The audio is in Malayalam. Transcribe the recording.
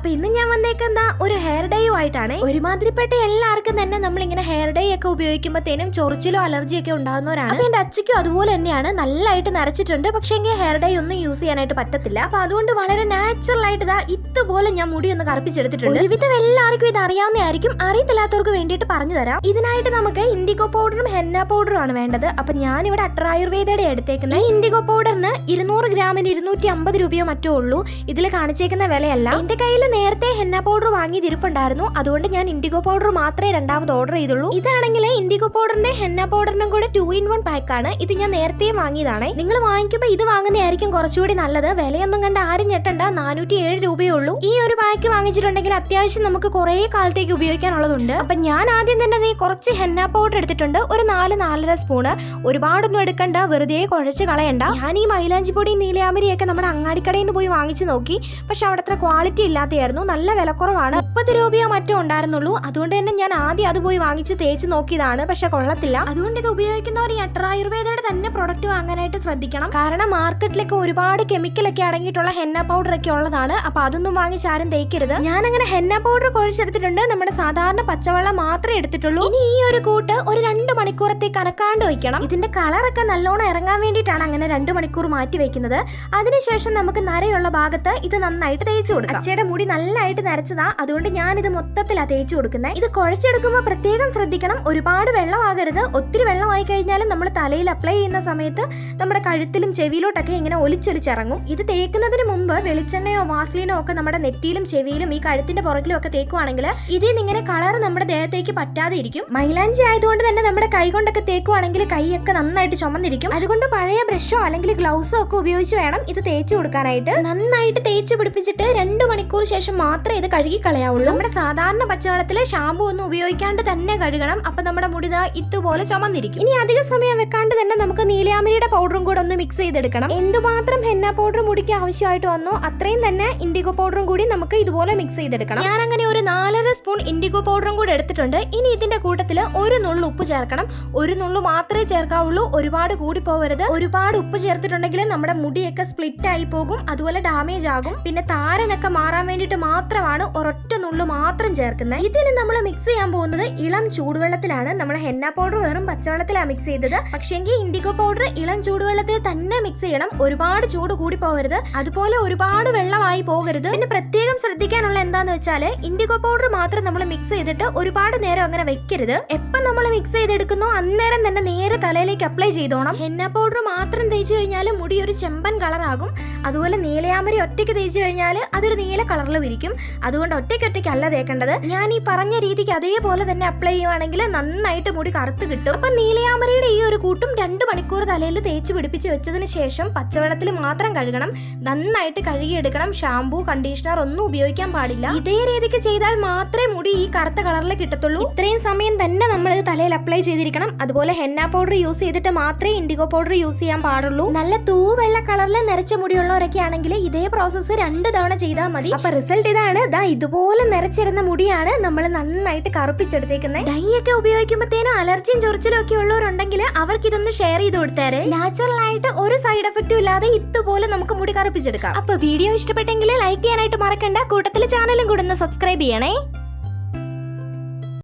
അപ്പൊ ഇന്ന് ഞാൻ വന്നേക്കെന്താ? ഒരു ഹെയർ ഡേയും ആയിട്ടാണ്. ഒരുമാതിരിപ്പെട്ട എല്ലാവർക്കും തന്നെ നമ്മൾ ഇങ്ങനെ ഹെയർ ഡേ ഒക്കെ ഉപയോഗിക്കുമ്പോഴത്തേനും ചൊറിച്ചിലോ അലർജി ഒക്കെ ഉണ്ടാകുന്നവരാണ്. അപ്പൊ എന്റെ അച്ഛക്കും അതുപോലെ തന്നെയാണ്. നല്ലതായിട്ട് നരച്ചിട്ടുണ്ട്. പക്ഷെ എങ്കിൽ ഹെയർ ഡേ ഒന്നും യൂസ് ചെയ്യാനായിട്ട് പറ്റത്തില്ല. അപ്പൊ അതുകൊണ്ട് വളരെ നാച്ചുറൽ ആയിട്ട് ഇതാ ഇതുപോലെ ഞാൻ മുടി ഒന്ന് കറുപ്പിച്ചെടുത്തിട്ടുണ്ട്. ഒരുവിധം എല്ലാവർക്കും ഇത് അറിയാവുന്നതായിരിക്കും. അറിയത്തില്ലാത്തവർക്ക് വേണ്ടിയിട്ട് പറഞ്ഞു തരാം. ഇതിനായിട്ട് നമുക്ക് ഇൻഡിഗോ പൗഡറും ഹെന്ന പൗഡറും ആണ് വേണ്ടത്. അപ്പൊ ഞാൻ ഇവിടെ അട്രായുർവേദയുടെ എടുത്തേക്കുന്നത് ഇൻഡിഗോ പൗഡറിന് ഇരുന്നൂറ് ഗ്രാമിന് ഇരുന്നൂറ്റി അമ്പത് രൂപയോ മറ്റോ ഉള്ളൂ. ഇതിൽ കാണിച്ചേക്കുന്ന വിലയല്ല. എന്റെ കയ്യിൽ നേരത്തെ ഹെന്ന പൗഡർ വാങ്ങി ഇരിപ്പുണ്ടായിരുന്നു അതുകൊണ്ട് ഞാൻ ഇൻഡിഗോ പൗഡർ മാത്രമേ രണ്ടാമത് ഓർഡർ ചെയ്തുള്ളൂ. ഇതാണെങ്കിൽ ഇൻഡിഗോ പൗഡറിന്റെ ഹെന്ന പൗഡറിനും കൂടെ ടു ഇൻ വൺ പാക്ക് ആണ്. ഇത് ഞാൻ നേരത്തെ വാങ്ങിയതാണ്. നിങ്ങൾ വാങ്ങിക്കുമ്പോൾ ഇത് വാങ്ങുന്നതായിരിക്കും കുറച്ചുകൂടി നല്ലത്. വിലയൊന്നും കണ്ട് ആരും ഞെട്ടണ്ട. നാനൂറ്റി ഏഴ് രൂപയേ ഉള്ളൂ. ഈ ഒരു പാക്ക് വാങ്ങിച്ചിട്ടുണ്ടെങ്കിൽ അത്യാവശ്യം നമുക്ക് കുറെ കാലത്തേക്ക് ഉപയോഗിക്കാനുള്ളതുണ്ട്. അപ്പൊ ഞാൻ ആദ്യം തന്നെ നീ കുറച്ച് ഹെന്ന പൗഡർ എടുത്തിട്ടുണ്ട്. ഒരു നാല് നാലര സ്പൂണ് ഒരുപാടൊന്നും എടുക്കണ്ട. വെറുതെ കുഴച്ച് കളയണ്ട. ഞാൻ ഈ മൈലാഞ്ചി പൊടി നീലയാമരിയൊക്കെ നമ്മുടെ അങ്ങാടിക്കടയിൽ നിന്ന് പോയി വാങ്ങിച്ചു നോക്കി. പക്ഷെ അവിടെ അത്ര ക്വാളിറ്റി ഇല്ലാത്തതായിരുന്നു നല്ല വിലക്കുറവാണ്. മുപ്പത് രൂപയോ മറ്റോ ഉണ്ടായിരുന്നുള്ളൂ. അതുകൊണ്ട് തന്നെ ഞാൻ ആദ്യം അത് പോയി വാങ്ങിച്ച് തേച്ച് നോക്കിയതാണ്. പക്ഷെ കൊള്ളത്തില്ല. അതുകൊണ്ട് ഇത് ഉപയോഗിക്കുന്നവർ ഈ അട്രായുർവേദയുടെ തന്നെ പ്രൊഡക്റ്റ് വാങ്ങാനായിട്ട് ശ്രദ്ധിക്കണം. കാരണം മാർക്കറ്റിലൊക്കെ ഒരുപാട് കെമിക്കലൊക്കെ അടങ്ങിയിട്ടുള്ള ഹെന്ന പൗഡർ ഒക്കെ ഉള്ളതാണ്. അപ്പൊ അതൊന്നും വാങ്ങിച്ച് ആരും തേക്കരുത്. ഞാൻ അങ്ങനെ ഹെന്ന പൗഡർ കുഴച്ചെടുത്തിട്ടുണ്ട്. നമ്മുടെ സാധാരണ പച്ചവെള്ളം മാത്രമേ എടുത്തിട്ടുള്ളൂ. ഇനി ഈ ഒരു കൂട്ട് ഒരു രണ്ട് മണിക്കൂറത്തേക്ക് അനക്കാണ്ട് വയ്ക്കണം ഇതിന്റെ കളറൊക്കെ നല്ലോണം ഇറങ്ങാൻ വേണ്ടിയിട്ടാണ് അങ്ങനെ രണ്ട് മണിക്കൂർ മാറ്റി വെക്കുന്നത്. അതിനുശേഷം നമുക്ക് നരയുള്ള ഭാഗത്ത് ഇത് നന്നായിട്ട് തേച്ചു കൊടുക്കാം. അച്ഛയുടെ മുടി നല്ലതായിട്ട് നരച്ചതാ. അതുകൊണ്ട് ഞാൻ ഇത് മൊത്തത്തിലാ തേച്ച് കൊടുക്കുന്നത് ഇത് കുഴച്ചെടുക്കുമ്പോൾ പ്രത്യേകം ശ്രദ്ധിക്കണം. ഒരുപാട് വെള്ളമാകരുത്. ഒത്തിരി വെള്ളമായി കഴിഞ്ഞാലും നമ്മൾ തലയിൽ അപ്ലൈ ചെയ്യുന്ന സമയത്ത് നമ്മുടെ കഴുത്തിലും ചെവിയിലോട്ടൊക്കെ ഇങ്ങനെ ഒലിച്ചൊലിച്ചിറങ്ങും. ഇത് തേക്കുന്നതിന് മുമ്പ് വെളിച്ചെണ്ണയോ വാസ്ലിനോ ഒക്കെ നമ്മുടെ നെറ്റിയിലും ചെവിയിലും ഈ കഴുത്തിന്റെ പുറകിലും ഒക്കെ തേക്കുവാണെങ്കിൽ ഇതിൽ നിന്ന് ഇങ്ങനെ കളർ നമ്മുടെ ദേഹത്തേക്ക് പറ്റാതെ ഇരിക്കും. മൈലാഞ്ചി ആയതുകൊണ്ട് തന്നെ നമ്മുടെ കൈ കൊണ്ടൊക്കെ തേക്കുവാണെങ്കിൽ കൈയൊക്കെ നന്നായിട്ട് ചുമന്നിരിക്കും. അതുകൊണ്ട് പഴയ ബ്രഷോ അല്ലെങ്കിൽ ഗ്ലൗസോ ഒക്കെ ഉപയോഗിച്ച് വേണം ഇത് തേച്ച് കൊടുക്കാനായിട്ട്. നന്നായിട്ട് തേച്ച് പിടിപ്പിച്ചിട്ട് രണ്ട് മണിക്കൂർ ശേഷം മാത്രമേ ഇത് കഴുകി കളയാവുള്ളൂ നമ്മുടെ സാധാരണ പച്ചവെള്ളത്തിൽ ഷാമ്പു ഒന്നും ഉപയോഗിക്കാണ്ട് തന്നെ കഴുകണം. അപ്പൊ നമ്മുടെ മുടി ഇതുപോലെ ചുമന്നിരിക്കും. ഇനി അധിക സമയം വെക്കാണ്ട് തന്നെ നമുക്ക് നീലയാമരിയുടെ പൗഡറും കൂടെ ഒന്ന് മിക്സ് ചെയ്തെടുക്കണം. എന്തുമാത്രം ഹെന്ന പൗഡർ മുടിക്ക് ആവശ്യമായിട്ട് വന്നോ അത്രയും തന്നെ ഇൻഡിഗോ പൗഡറും കൂടി നമുക്ക് ഇതുപോലെ മിക്സ് ചെയ്തെടുക്കണം. ഞാൻ അങ്ങനെ ഒരു നാലര സ്പൂൺ ഇൻഡിഗോ പൗഡറും കൂടെ എടുത്തിട്ടുണ്ട്. ഇനി ഇതിന്റെ കൂട്ടത്തിൽ ഒരു നുള്ളു ഉപ്പ് ചേർക്കണം. ഒരു നുള്ളു മാത്രമേ ചേർക്കാവുള്ളൂ. ഒരുപാട് കൂടി പോകരുത് ഒരുപാട് ഉപ്പ് ചേർത്തിട്ടുണ്ടെങ്കിൽ നമ്മുടെ മുടിയൊക്കെ സ്പ്ലിറ്റ് ആയി പോകും. അതുപോലെ ഡാമേജ് ആകും. പിന്നെ താരനൊക്കെ മാറാൻ വേണ്ടിയിട്ട് മാത്രമാണ് ഒരൊറ്റ നുള്ളു മാത്രം ചേർക്കുന്നത്. ഇതിന് നമ്മൾ മിക്സ് ചെയ്യാൻ പോകുന്നത് ഇളം ചൂടുവെള്ളത്തിലാണ്. നമ്മൾ ഹെന്ന പൗഡർ വെറും പച്ചവെള്ളത്തിലാണ് മിക്സ് ചെയ്തത്. പക്ഷേങ്കിൽ ഇൻഡിഗോ പൗഡർ ഇളം ചൂടുവെള്ളത്തിൽ തന്നെ മിക്സ് ചെയ്യണം. ഒരുപാട് ചൂട് കൂടി പോകരുത്. അതുപോലെ ഒരുപാട് വെള്ളമായി പോകരുത്. പിന്നെ പ്രത്യേകം ശ്രദ്ധിക്കാനുള്ള എന്താന്ന് വെച്ചാൽ ഇൻഡിഗോ പൗഡർ മാത്രം നമ്മൾ മിക്സ് ചെയ്തിട്ട് ഒരുപാട് നേരം അങ്ങനെ വെക്കരുത്. എപ്പം നമ്മൾ മിക്സ് ചെയ്തെടുക്കുന്നു അന്നേരം തന്നെ നേരെ തലയിലേക്ക് അപ്ലൈ ചെയ്തോണം. ഹെന്ന പൗഡർ മാത്രം തേച്ച് കഴിഞ്ഞാൽ മുടി ഒരു ചെമ്പൻ കളറാകും അതുപോലെ നീലയാമരി ഒറ്റയ്ക്ക് തേച്ച് കഴിഞ്ഞാൽ അതൊരു നീല കളറിൽ വിരിക്കും. അതുകൊണ്ട് ഒറ്റയ്ക്ക് ഒറ്റയ്ക്ക് അല്ല തേക്കേണ്ടത്. ഞാൻ ഈ പറഞ്ഞ രീതിക്ക് അതേപോലെ തന്നെ അപ്ലൈ ചെയ്യുവാണെങ്കിൽ നന്നായിട്ട് മുടി കറുത്ത് കിട്ടും. അപ്പൊ നീലയാമരയുടെ ഈ ഒരു കൂട്ടും രണ്ട് മണിക്കൂർ തലയിൽ തേച്ച് പിടിപ്പിച്ച് വെച്ചതിന് ശേഷം പച്ചവെള്ളത്തിൽ മാത്രം കഴുകണം. നന്നായിട്ട് കഴുകിയെടുക്കണം. ഷാംപൂ കണ്ടീഷണർ ഒന്നും ഉപയോഗിക്കാൻ പാടില്ല. ഇതേ രീതിക്ക് ചെയ്താൽ മാത്രമേ മുടി ഈ കറുത്ത കളറിൽ കിട്ടത്തുള്ളൂ. ഇത്രയും സമയം തന്നെ നമ്മൾ തലയിൽ അപ്ലൈ ചെയ്തിരിക്കണം. അതുപോലെ ഹെന്ന പൗഡർ യൂസ് ചെയ്തിട്ട് മാത്രമേ ഇൻഡിഗോ പൗഡർ യൂസ് ചെയ്യാൻ പാടുള്ളൂ. നല്ല തൂവെള്ള കളറിൽ നിറച്ച മുടിയുള്ളവരൊക്കെ ആണെങ്കിൽ ഇതേ പ്രോസസ്സ് രണ്ട് തവണ ചെയ്താൽ മതി. അപ്പൊ റിസൾട്ട് ഇതാണ്. ദാ ഇതുപോലെ നിറച്ചിരുന്ന മുടിയാണ് നമ്മൾ നന്നായിട്ട് കറുപ്പിച്ചെടുത്തേക്കുന്നത് ഡൈ ഒക്കെ ഉപയോഗിക്കുമ്പോഴത്തേനും അലർജിയും ചൊറിച്ചിലും ഒക്കെ ഉള്ളവരുണ്ടെങ്കിൽ അവർക്ക് ഇതൊന്ന് ഷെയർ ചെയ്ത് കൊടുത്തേരെ നാച്ചുറൽ ആയിട്ട് ഒരു സൈഡ് എഫക്റ്റും ഇല്ലാതെ ഇതുപോലെ നമുക്ക് മുടി കറുപ്പിച്ചെടുക്കാം. അപ്പൊ വീഡിയോ ഇഷ്ടപ്പെട്ടെങ്കിൽ ലൈക്ക് ചെയ്യാനായിട്ട് മറക്കണ്ട. കൂട്ടത്തിൽ ചാനലും കൂടെ ഒന്ന് സബ്സ്ക്രൈബ് ചെയ്യണേ.